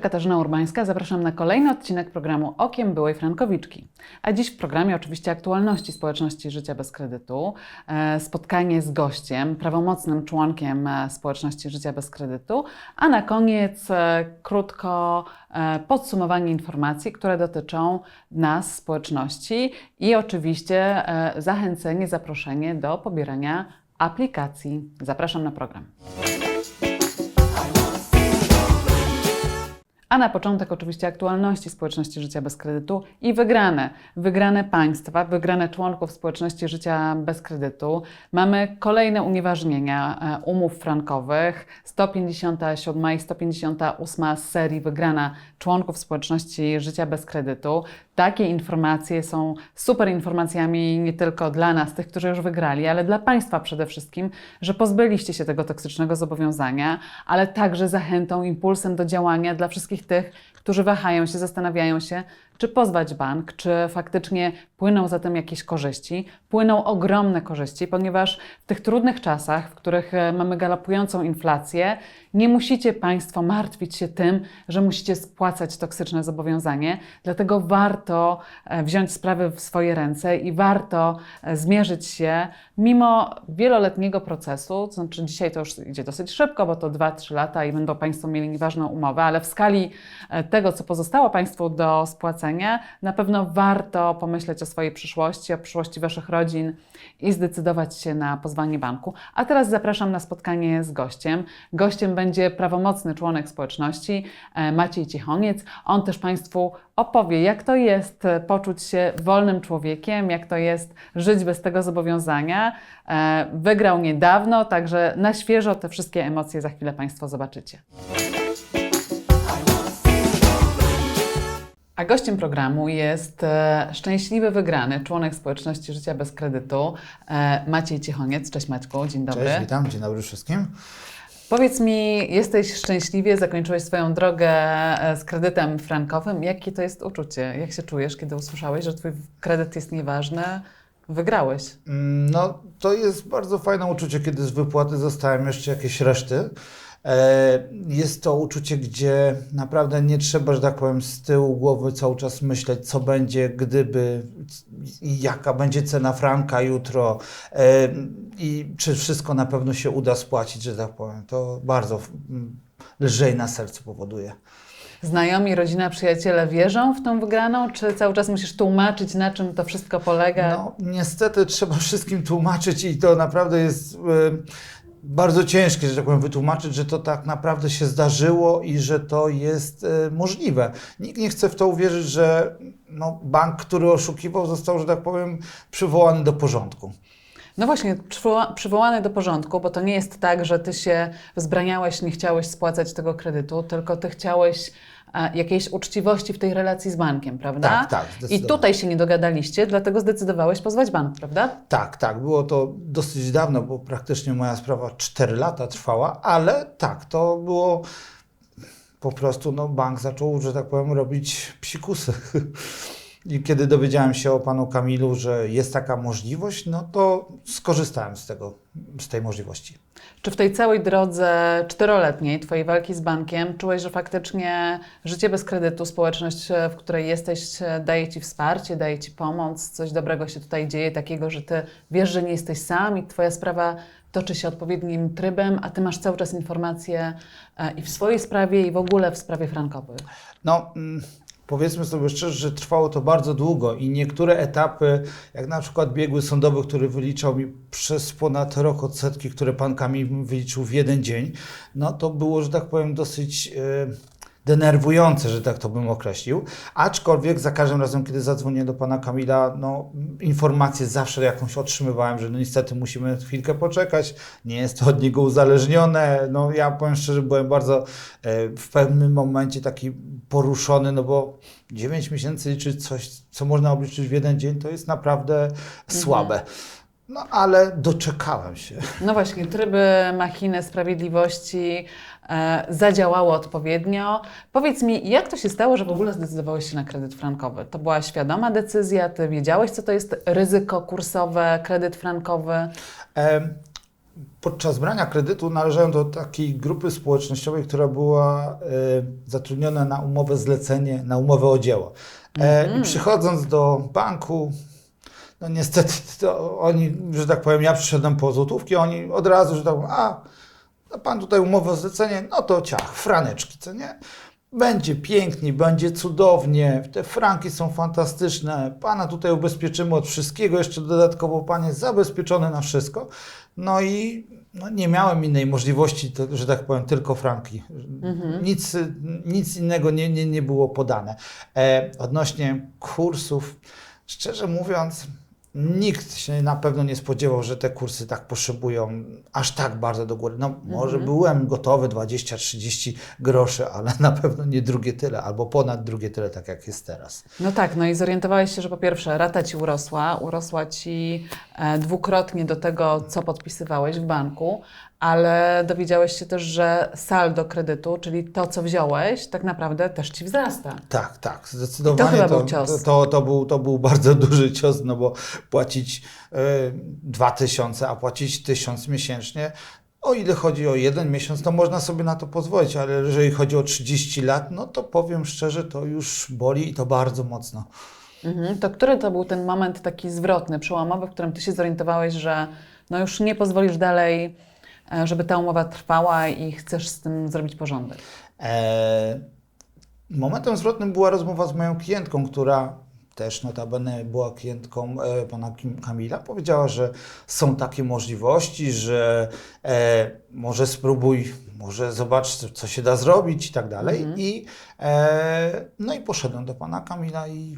Katarzyna Urbańska. Zapraszam na kolejny odcinek programu Okiem Byłej Frankowiczki. A dziś w programie oczywiście aktualności społeczności życia bez kredytu, e, spotkanie z gościem, prawomocnym członkiem e, społeczności życia bez kredytu, a na koniec e, krótko podsumowanie informacji, które dotyczą nas, społeczności i oczywiście zachęcenie, zaproszenie do pobierania aplikacji. Zapraszam na program. A na początek oczywiście aktualności społeczności życia bez kredytu i wygrane. Wygrane państwa, wygrane członków społeczności życia bez kredytu. Mamy kolejne unieważnienia e, umów frankowych. 157 i 158 z serii wygrana członków społeczności życia bez kredytu. Takie informacje są super informacjami nie tylko dla nas, tych, którzy już wygrali, ale dla Państwa przede wszystkim, że pozbyliście się tego toksycznego zobowiązania, ale także zachętą, impulsem do działania dla wszystkich tych, którzy wahają się, zastanawiają się, czy pozwać bank, czy faktycznie płyną za tym jakieś korzyści. Płyną ogromne korzyści, ponieważ w tych trudnych czasach, w których e, mamy galopującą inflację, nie musicie Państwo martwić się tym, że musicie spłacać toksyczne zobowiązanie. Dlatego warto e, wziąć sprawy w swoje ręce i warto e, zmierzyć się, mimo wieloletniego procesu, to znaczy dzisiaj to już idzie dosyć szybko, bo to 2-3 lata i będą Państwo mieli ważną umowę, ale w skali tego, co pozostało Państwu do spłacenia, na pewno warto pomyśleć o swojej przyszłości, o przyszłości Waszych rodzin i zdecydować się na pozwanie banku. A teraz zapraszam na spotkanie z gościem. Gościem będzie prawomocny członek społeczności e, Maciej Cichoniec. On też Państwu opowie, jak to jest poczuć się wolnym człowiekiem, jak to jest żyć bez tego zobowiązania. E, Wygrał niedawno, także na świeżo te wszystkie emocje za chwilę Państwo zobaczycie. A gościem programu jest e, szczęśliwy wygrany członek społeczności życia bez kredytu e, Maciej Cichoniec. Cześć Maćku, dzień dobry. Cześć, witam, dzień dobry wszystkim. Powiedz mi, jesteś szczęśliwie, zakończyłeś swoją drogę e, z kredytem frankowym. Jakie to jest uczucie? Jak się czujesz, kiedy usłyszałeś, że twój kredyt jest nieważny? Wygrałeś. Mm, No, to jest bardzo fajne uczucie, kiedy z wypłaty zostałem jeszcze jakieś reszty. E, Jest to uczucie, gdzie naprawdę nie trzeba, że tak powiem, z tyłu głowy cały czas myśleć, co będzie, gdyby i jaka będzie cena franka jutro e, i czy wszystko na pewno się uda spłacić, że tak powiem. To bardzo mm, lżej na sercu powoduje. Znajomi, rodzina, przyjaciele wierzą w tą wygraną, czy cały czas musisz tłumaczyć, na czym to wszystko polega? No, niestety trzeba wszystkim tłumaczyć i to naprawdę jest e, bardzo ciężkie, że tak powiem, wytłumaczyć, że to tak naprawdę się zdarzyło i że to jest e, możliwe. Nikt nie chce w to uwierzyć, że no, bank, który oszukiwał, został, że tak powiem, przywołany do porządku. No właśnie, przywoła- przywołany do porządku, bo to nie jest tak, że ty się wzbraniałeś, nie chciałeś spłacać tego kredytu, tylko ty chciałeś jakiejś uczciwości w tej relacji z bankiem, prawda? Tak, tak, I tutaj się nie dogadaliście, dlatego zdecydowałeś pozwać bank, prawda? Tak, tak, było to dosyć dawno, bo praktycznie moja sprawa 4 lata trwała, ale tak, to było po prostu, no bank zaczął, że tak powiem, robić psikusy. I kiedy dowiedziałem się o panu Kamilu, że jest taka możliwość, no to skorzystałem z tego, z tej możliwości. Czy w tej całej drodze czteroletniej Twojej walki z bankiem czułeś, że faktycznie życie bez kredytu, społeczność, e, w której jesteś, e, daje Ci wsparcie, daje Ci pomoc, coś dobrego się tutaj dzieje, takiego, że Ty wiesz, że nie jesteś sam i Twoja sprawa toczy się odpowiednim trybem, a Ty masz cały czas informacje e, i w swojej sprawie, i w ogóle w sprawie frankowej. No, mm, powiedzmy sobie szczerze, że trwało to bardzo długo i niektóre etapy, jak na przykład biegły sądowy, który wyliczał mi przez ponad rok odsetki, które pan Kamil mi wyliczył w jeden dzień, no to było, że tak powiem, dosyć e, denerwujące, że tak to bym określił. Aczkolwiek za każdym razem, kiedy zadzwonię do pana Kamila, no informację zawsze jakąś otrzymywałem, że no niestety musimy chwilkę poczekać, nie jest to od niego uzależnione. No ja powiem szczerze, byłem bardzo e, w pewnym momencie taki poruszony, no bo 9 miesięcy liczyć coś, co można obliczyć w jeden dzień, to jest naprawdę słabe. No ale doczekałem się. No właśnie, tryby machiny sprawiedliwości e, zadziałały odpowiednio. Powiedz mi, jak to się stało, że w ogóle zdecydowałeś się na kredyt frankowy? To była świadoma decyzja? Ty wiedziałeś, co to jest ryzyko kursowe, kredyt frankowy? Podczas brania kredytu należałem do takiej grupy społecznościowej, która była e, zatrudniona na umowę zlecenie, na umowę o dzieło. E, I przychodząc do banku, no niestety to oni, że tak powiem, ja przyszedłem po złotówki, oni od razu, że tak powiem, a no pan tutaj umowę o zlecenie, no to ciach, franeczki, co nie? Będzie pięknie, będzie cudownie, te franki są fantastyczne, pana tutaj ubezpieczymy od wszystkiego, jeszcze dodatkowo pan jest zabezpieczony na wszystko. No i no nie miałem innej możliwości, że tak powiem, tylko franki. Nic, nic innego nie, nie, nie było podane. E, odnośnie kursów, szczerze mówiąc, nikt się na pewno nie spodziewał, że te kursy tak poszybują aż tak bardzo do góry. No może byłem gotowy 20-30 groszy, ale na pewno nie drugie tyle, albo ponad drugie tyle, tak jak jest teraz. No tak, no i zorientowałeś się, że po pierwsze rata ci urosła, urosła ci e, dwukrotnie do tego, co podpisywałeś w banku, ale dowiedziałeś się też, że saldo kredytu, czyli to, co wziąłeś, tak naprawdę też ci wzrasta. Tak, tak, zdecydowanie. chyba był cios. To, to, to, był, to był bardzo duży cios, no bo płacić y, 2000, a płacić 1000 miesięcznie, o ile chodzi o jeden miesiąc, to można sobie na to pozwolić, ale jeżeli chodzi o 30 lat, no to powiem szczerze, to już boli i to bardzo mocno. Mhm. To który to był ten moment taki zwrotny, przełomowy, w którym ty się zorientowałeś, że no już nie pozwolisz dalej, e, żeby ta umowa trwała i chcesz z tym zrobić porządek? E, momentem zwrotnym była rozmowa z moją klientką, która też notabene była klientką e, pana Kamila. Powiedziała, że są takie możliwości, że e, może spróbuj, może zobacz, co- się da zrobić i tak dalej. I, e, no i poszedłem do pana Kamila i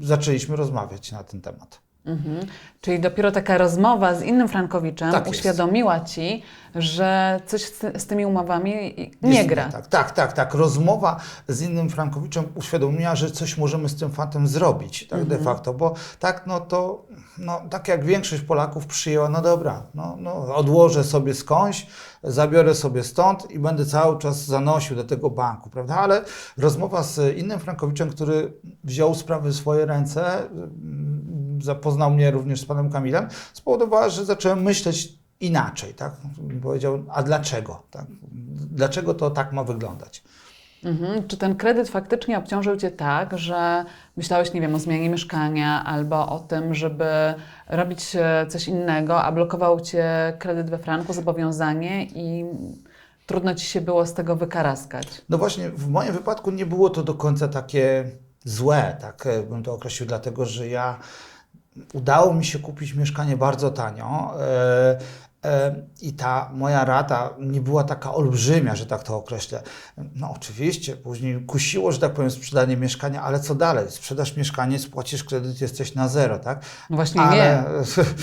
zaczęliśmy rozmawiać na ten temat. Mhm. Czyli dopiero taka rozmowa z innym Frankowiczem Tak uświadomiła ci, że coś z, ty- z tymi umowami nie Jest- gra. Tak, tak, tak, tak. Rozmowa z innym Frankowiczem uświadomiła, że coś możemy z tym fantem zrobić, tak de facto, bo tak, no to, no, tak jak większość Polaków przyjęła, no dobra, no, no, odłożę sobie skądś, zabiorę sobie stąd i będę cały czas zanosił do tego banku, prawda? Ale rozmowa z innym Frankowiczem, który wziął sprawy w swoje ręce, zapoznał mnie również z panem Kamilem, spowodowała, że zacząłem myśleć inaczej, tak? Powiedział, a dlaczego? Tak? Dlaczego to tak ma wyglądać? Mhm. Czy ten kredyt faktycznie obciążył cię tak, że myślałeś, nie wiem, o zmianie mieszkania albo o tym, żeby robić e, coś innego, a blokował cię kredyt we franku, zobowiązanie i trudno ci się było z tego wykaraskać? No właśnie, w moim wypadku nie było to do końca takie złe, tak e, bym to określił, dlatego że ja udało mi się kupić mieszkanie bardzo tanio. E, e, I ta moja rata nie była taka olbrzymia, że tak to określę. No oczywiście, później kusiło, że tak powiem, sprzedanie mieszkania, ale co dalej? Sprzedasz mieszkanie, spłacisz kredyt, jesteś na zero, tak? No właśnie nie.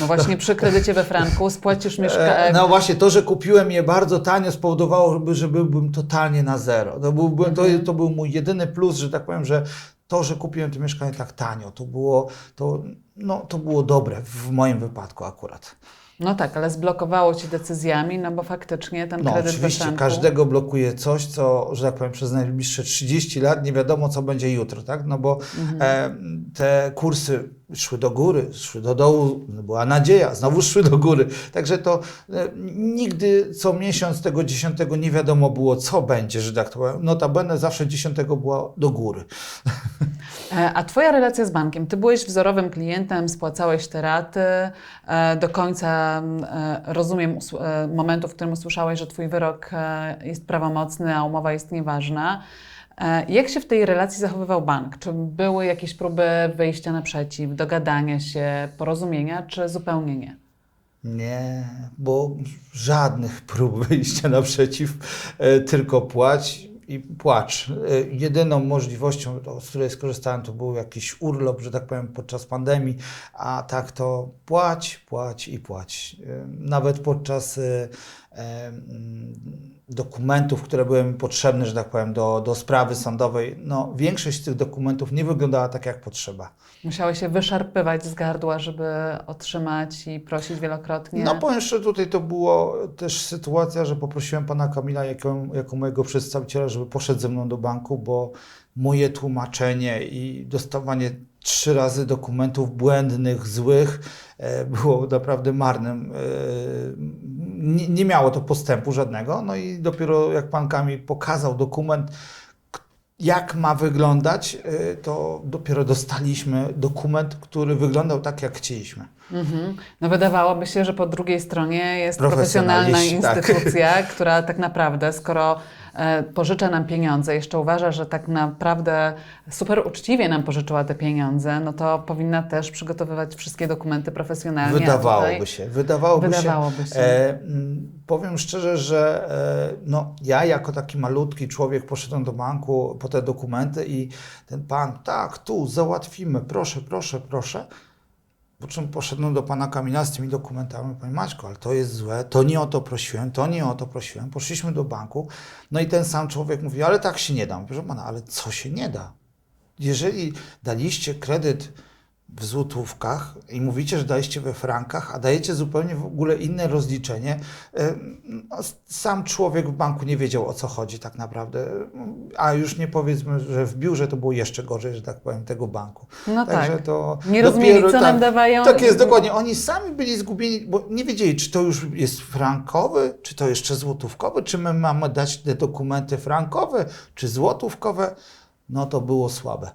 No właśnie przy kredycie we franku spłacisz E, mieszkanie. No właśnie, to, że kupiłem je bardzo tanio spowodowało, że byłbym totalnie na zero. To, byłby, to, to był mój jedyny plus, że tak powiem, że to, że kupiłem to mieszkanie tak tanio, to było, to, no, to było dobre w moim wypadku akurat. No tak, ale zblokowało ci decyzjami, no bo faktycznie ten No kredyt oczywiście, każdego blokuje coś, co, że tak powiem, przez najbliższe 30 lat nie wiadomo, co będzie jutro, tak? No bo e, te kursy szły do góry, szły do dołu, była nadzieja, znowu szły do góry. Także to e, nigdy co miesiąc tego dziesiątego nie wiadomo było, co będzie, że tak to powiem. Notabene zawsze dziesiątego była do góry. E, A Twoja relacja z bankiem? Ty byłeś wzorowym klientem, spłacałeś te raty. e, Do końca rozumiem momentu, w którym usłyszałeś, że Twój wyrok jest prawomocny, a umowa jest nieważna. E, Jak się w tej relacji zachowywał bank? Czy były jakieś próby wyjścia naprzeciw, dogadania się, porozumienia, czy zupełnie nie? Nie, bo żadnych prób wyjścia naprzeciw, e, tylko płać i płacz. E, Jedyną możliwością, z której skorzystałem, to był jakiś urlop, że tak powiem, podczas pandemii, a tak to płać, płać i płać. Nawet podczas dokumentów, które były mi potrzebne, że tak powiem, do, do sprawy sądowej, no większość z tych dokumentów nie wyglądała tak, jak potrzeba. Musiałeś się wyszarpywać z gardła, żeby otrzymać i prosić wielokrotnie? No powiem szczerze, tutaj to było też sytuacja, że poprosiłem pana Kamila jako, jako mojego przedstawiciela, żeby poszedł ze mną do banku, bo moje tłumaczenie i dostawanie trzy razy dokumentów błędnych, złych e, było naprawdę marnym, e, nie, nie miało to postępu żadnego. No i dopiero jak pan Kamil pokazał dokument, jak ma wyglądać, y, to dopiero dostaliśmy dokument, który wyglądał tak, jak chcieliśmy. Mhm. No wydawałoby się, że po drugiej stronie jest profesjonalna tak. instytucja, która tak naprawdę, skoro e, pożycza nam pieniądze, jeszcze uważa, że tak naprawdę super uczciwie nam pożyczyła te pieniądze, no to powinna też przygotowywać wszystkie dokumenty profesjonalnie. Wydawałoby się, wydawałoby, Wydawałoby się. E, mm, powiem szczerze, że e, no, ja jako taki malutki człowiek poszedłem do banku po te dokumenty i ten pan, tak, tu załatwimy, proszę, proszę, proszę. Po czym poszedłem do pana Kamila z tymi dokumentami, panie Maćko, ale to jest złe, to nie o to prosiłem, to nie o to prosiłem. Poszliśmy do banku, no i ten sam człowiek mówi, ale tak się nie da. Proszę pana, ale co się nie da? Jeżeli daliście kredyt w złotówkach i mówicie, że daliście we frankach, a dajecie zupełnie w ogóle inne rozliczenie, no, sam człowiek w banku nie wiedział o co chodzi tak naprawdę, a już nie powiedzmy, że w biurze to było jeszcze gorzej, że tak powiem, tego banku. No Także tak. to Nie rozumieli, co nam dawają. Tak jest, dokładnie. Oni sami byli zgubieni, bo nie wiedzieli, czy to już jest frankowy, czy to jeszcze złotówkowy, czy my mamy dać te dokumenty frankowe, czy złotówkowe. No to było słabe.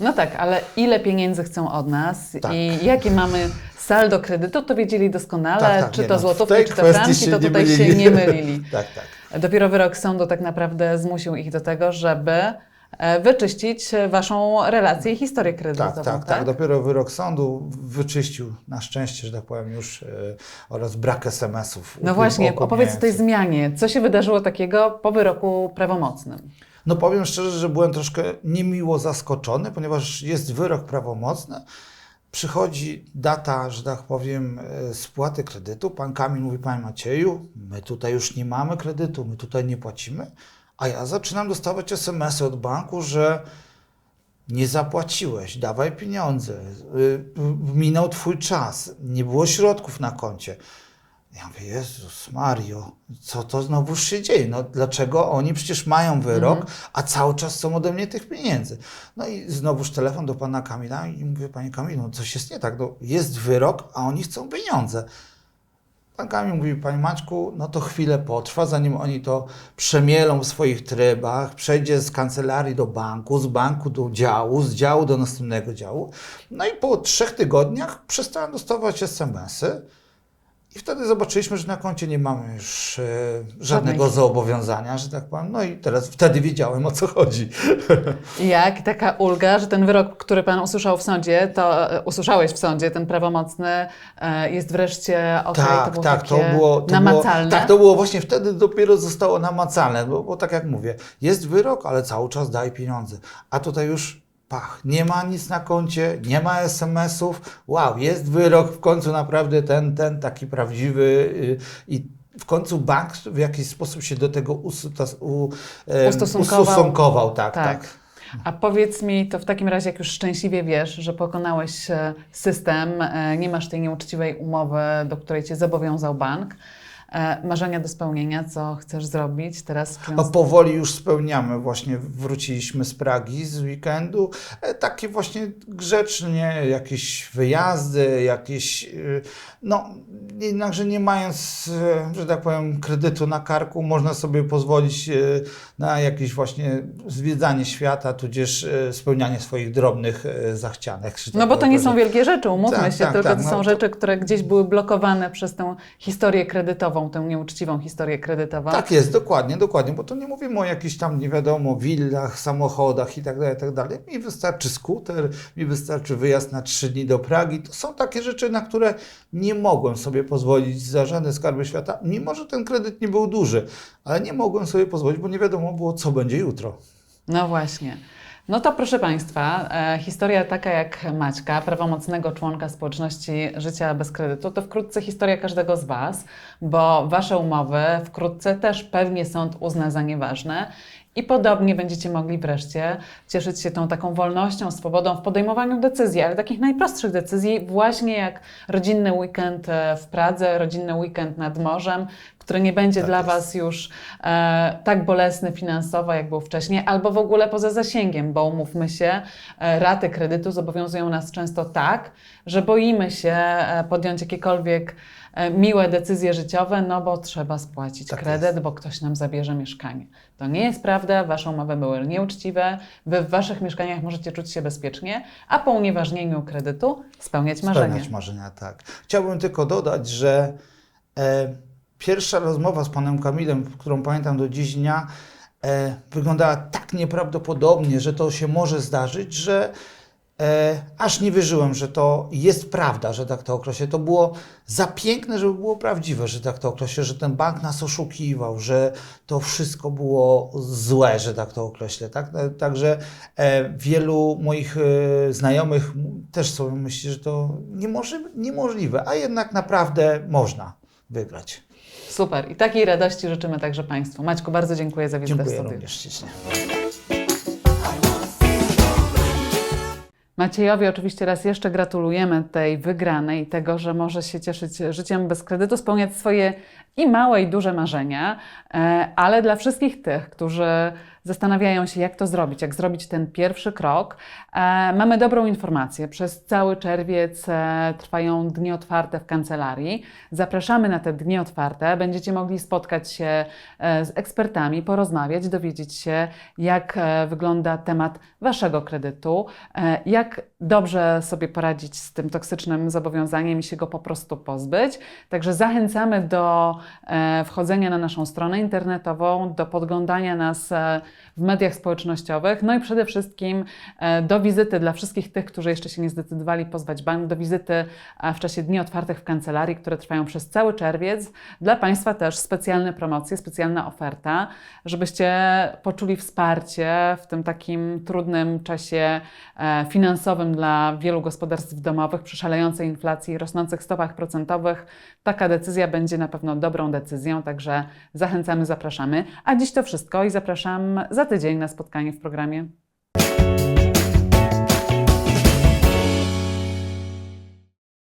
No tak, ale ile pieniędzy chcą od nas Tak. i jakie mamy saldo kredytu, to wiedzieli doskonale, Tak, tak, czy to no, złotówki, czy to franki, to tutaj się nie mylili. Tak, tak. Dopiero wyrok sądu tak naprawdę zmusił ich do tego, żeby e, wyczyścić waszą relację i historię kredytową. Tak, tak, tak. Dopiero wyrok sądu wyczyścił na szczęście, że tak powiem, już e, oraz brak SMS-ów. No właśnie, opowiedz o tej zmianie. Co się wydarzyło takiego po wyroku prawomocnym? No powiem szczerze, że byłem troszkę niemiło zaskoczony, ponieważ jest wyrok prawomocny. Przychodzi data, że tak powiem, e, spłaty kredytu. Pan Kamil mówi, panie Macieju, my tutaj już nie mamy kredytu, my tutaj nie płacimy. A ja zaczynam dostawać SMS-y od banku, że nie zapłaciłeś, dawaj pieniądze, y, minął twój czas, nie było środków na koncie. Ja mówię, Jezus Mario, co to znowu się dzieje? No dlaczego oni przecież mają wyrok, a cały czas chcą ode mnie tych pieniędzy? No i znowuż telefon do pana Kamila i mówię, panie Kamilu, no coś jest nie tak, no, jest wyrok, a oni chcą pieniądze. Pan Kamil mówi, panie Maćku, no to chwilę potrwa, zanim oni to przemielą w swoich trybach, przejdzie z kancelarii do banku, z banku do działu, z działu do następnego działu. No i po trzech tygodniach przestałem dostawać SMS-y i wtedy zobaczyliśmy, że na koncie nie mamy już e, żadnego zobowiązania, że tak powiem. No i teraz wtedy wiedziałem, o co chodzi. Jak taka ulga, że ten wyrok, który pan usłyszał w sądzie, to e, usłyszałeś w sądzie, ten prawomocny, e, jest wreszcie okej, to tak, było tak, to było, to namacalne. Było, tak, to było właśnie wtedy dopiero zostało namacalne, bo, bo tak jak mówię, jest wyrok, ale cały czas daj pieniądze. A tutaj już pach, nie ma nic na koncie, nie ma SMS-ów. Wow, jest wyrok, w końcu naprawdę ten, ten taki prawdziwy y, i w końcu bank w jakiś sposób się do tego usutas, u, em, Ustosunkował. ustosunkował. Tak, tak. Tak. A powiedz mi, to w takim razie, jak już szczęśliwie wiesz, że pokonałeś e, system, e, nie masz tej nieuczciwej umowy, do której cię zobowiązał bank, marzenia do spełnienia, co chcesz zrobić teraz? Powoli już spełniamy. Właśnie wróciliśmy z Pragi z weekendu. E, Takie właśnie grzecznie, jakieś wyjazdy, jakieś. y, No, jednakże nie mając, e, że tak powiem, kredytu na karku, można sobie pozwolić e, na jakieś właśnie zwiedzanie świata, tudzież e, spełnianie swoich drobnych e, zachcianek. tak No bo to nie są wielkie rzeczy, umówmy Tak, się, tak, tylko tak, to no są to- rzeczy, które gdzieś były blokowane przez tę historię kredytową, tę nieuczciwą historię kredytową. Tak jest, dokładnie, dokładnie, bo to nie mówimy o jakichś tam, nie wiadomo, willach, samochodach i tak dalej, i tak dalej. Mi wystarczy skuter, mi wystarczy wyjazd na trzy dni do Pragi. To są takie rzeczy, na które nie mogłem sobie pozwolić za żadne skarby świata, mimo że ten kredyt nie był duży, ale nie mogłem sobie pozwolić, bo nie wiadomo było, co będzie jutro. No właśnie. No to proszę Państwa, e, historia taka jak Maćka, prawomocnego członka społeczności Życia bez kredytu, to wkrótce historia każdego z Was, bo Wasze umowy wkrótce też pewnie sąd uzna za nieważne i podobnie będziecie mogli wreszcie cieszyć się tą taką wolnością, swobodą w podejmowaniu decyzji, ale takich najprostszych decyzji, właśnie jak rodzinny weekend e, w Pradze, rodzinny weekend nad morzem, który nie będzie Tak dla jest. Was już e, tak bolesny finansowo, jak był wcześniej, albo w ogóle poza zasięgiem, bo umówmy się, e, raty kredytu zobowiązują nas często tak, że boimy się e, podjąć jakiekolwiek miłe decyzje życiowe, no bo trzeba spłacić Tak kredyt, jest. bo ktoś nam zabierze mieszkanie. To nie jest prawda, wasze umowy były nieuczciwe, wy w waszych mieszkaniach możecie czuć się bezpiecznie, a po unieważnieniu kredytu spełniać marzenie. Spełniać marzenia, tak. Chciałbym tylko dodać, że e, pierwsza rozmowa z panem Kamilem, którą pamiętam do dziś dnia, e, wyglądała tak nieprawdopodobnie, że to się może zdarzyć, że e, aż nie wierzyłem, że to jest prawda, że tak to określę. To było za piękne, żeby było prawdziwe, że tak to określę, że ten bank nas oszukiwał, że to wszystko było złe, że tak to określę. Tak? E, Także e, wielu moich e, znajomych też sobie myśli, że to niemoży, niemożliwe, a jednak naprawdę można wygrać. Super. I takiej radości życzymy także Państwu. Maćku, bardzo dziękuję za wizytę w Dziękuję studiu. również ślicznie. Maciejowi oczywiście raz jeszcze gratulujemy tej wygranej tego, że może się cieszyć życiem bez kredytu, spełniać swoje i małe, i duże marzenia, e, ale dla wszystkich tych, którzy zastanawiają się, jak to zrobić, jak zrobić ten pierwszy krok, e, mamy dobrą informację. Przez cały czerwiec e, trwają dni otwarte w kancelarii. Zapraszamy na te dni otwarte. Będziecie mogli spotkać się z ekspertami, porozmawiać, dowiedzieć się, jak wygląda temat waszego kredytu, jak dobrze sobie poradzić z tym toksycznym zobowiązaniem i się go po prostu pozbyć. Także zachęcamy do e, wchodzenia na naszą stronę internetową, do podglądania nas e, w mediach społecznościowych, no i przede wszystkim e, do wizyty dla wszystkich tych, którzy jeszcze się nie zdecydowali pozwać bank, do wizyty w czasie dni otwartych w kancelarii, które trwają przez cały czerwiec. Dla Państwa też specjalne promocje, specjalna oferta, żebyście poczuli wsparcie w tym takim trudnym czasie e, dla wielu gospodarstw domowych przy szalejącej inflacji i rosnących stopach procentowych. Taka decyzja będzie na pewno dobrą decyzją, także zachęcamy, zapraszamy. A dziś to wszystko i zapraszam za tydzień na spotkanie w programie.